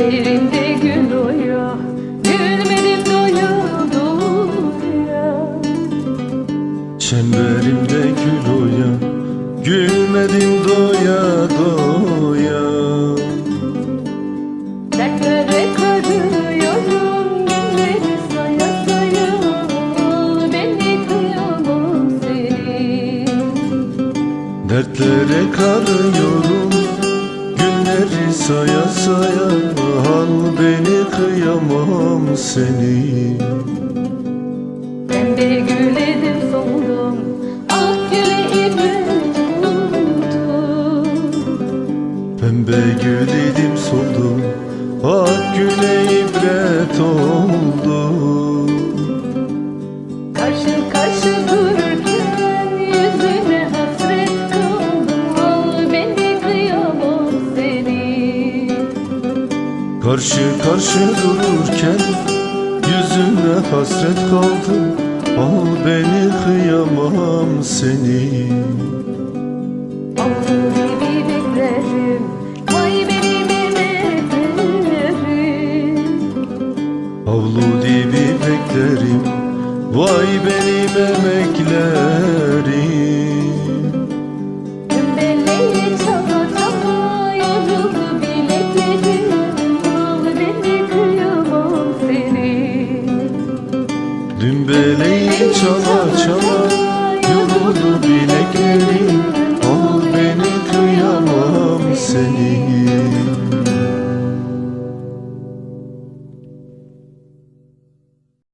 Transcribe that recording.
Derinde gün doya Gülmedim doya doya Çemberimde gül oya Gülmedim doya doya. Dertlere karıyorum Günleri saya saya Beni kıyamam seni. Dertlere karıyorum saya saya Hal beni kıyamam seni. Pembe gül edip soldum Ak güle ibret oldum Pembe gül idim soldum Ak güle ibret oldu Karşı karşı Karşı karşı dururken Yüzüne hasret kaldım Al beni kıyamam seni. Avlu gibi beklerim Vay benim emeklerim Avlu dibi beklerim Vay benim emeklerim çala çala Yoruldu bileklerim